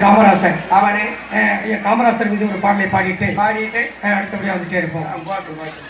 காமராசர். அவனே காமராசர் மீது ஒரு பாடலை பாடிட்டு பாடிட்டு. அடுத்தபடியா வந்துட்டே இருப்போம். பாட்டு பாட்டு.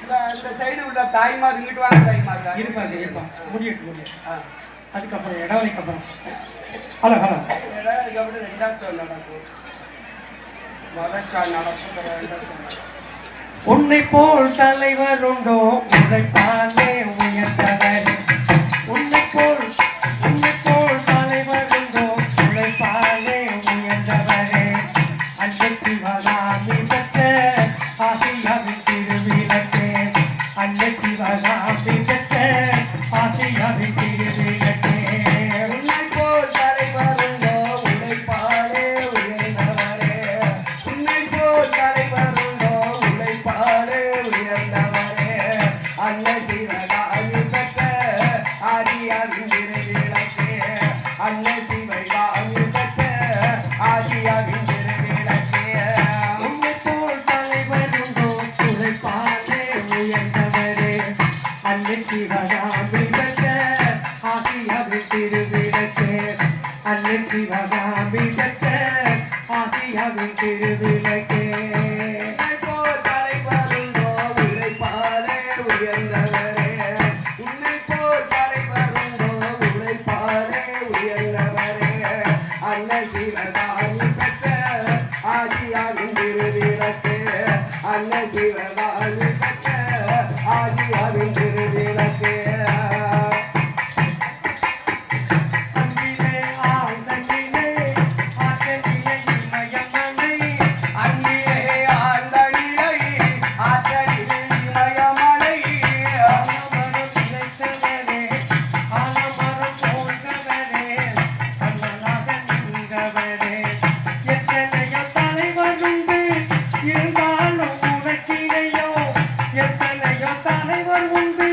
இந்த சைடு உள்ள தாய்மார் இங்கிட்டு வாங்க தாய்மார். இருப்பாங்க இருப்பாங்க முடியட்டு முடியும் அதுக்கப்புறம் இடவலைக்கு அப்புறம். Hello hello. இடவலைக்கு அப்புறம் ரெண்டாம் சொல் நடக்கும். மதச்சால் நடக்கும் உன்னை போல் தலைவர் உண்டோ? உழைப்பாலே உயர்த்தவர் உன்னை போல் அன்னித்திவதாம் விடக்க ஆசியாவில் திருவிடக்க அன்னித்திவதாம் விடக்க ஆசியாவில் திருவிடக்க அன்னை சிவகாமி பெற்ற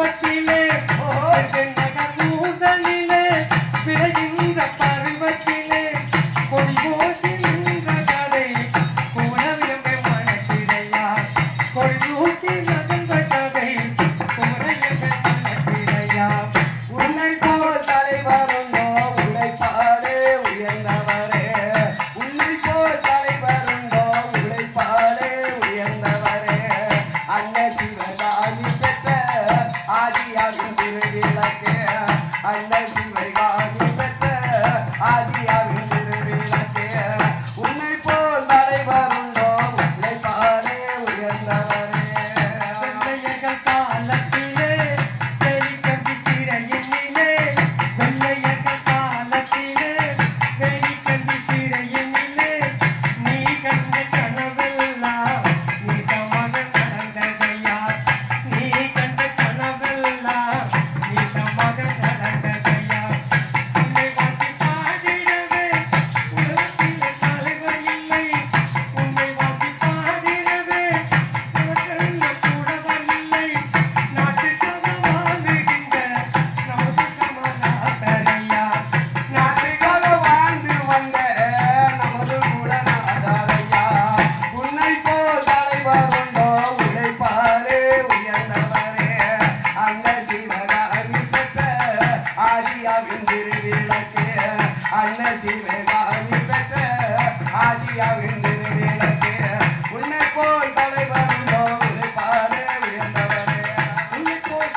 பற்றிலே ஆதியாசு திருவிளக்கு அண்ணன் சிவகாமி பெற்ற ஆதியாசு சிவகாமி பெற்ற ஆதியாவின் உன்னை போல் தலைவர் பாரே உயர்ந்தவரே உன்னை போல்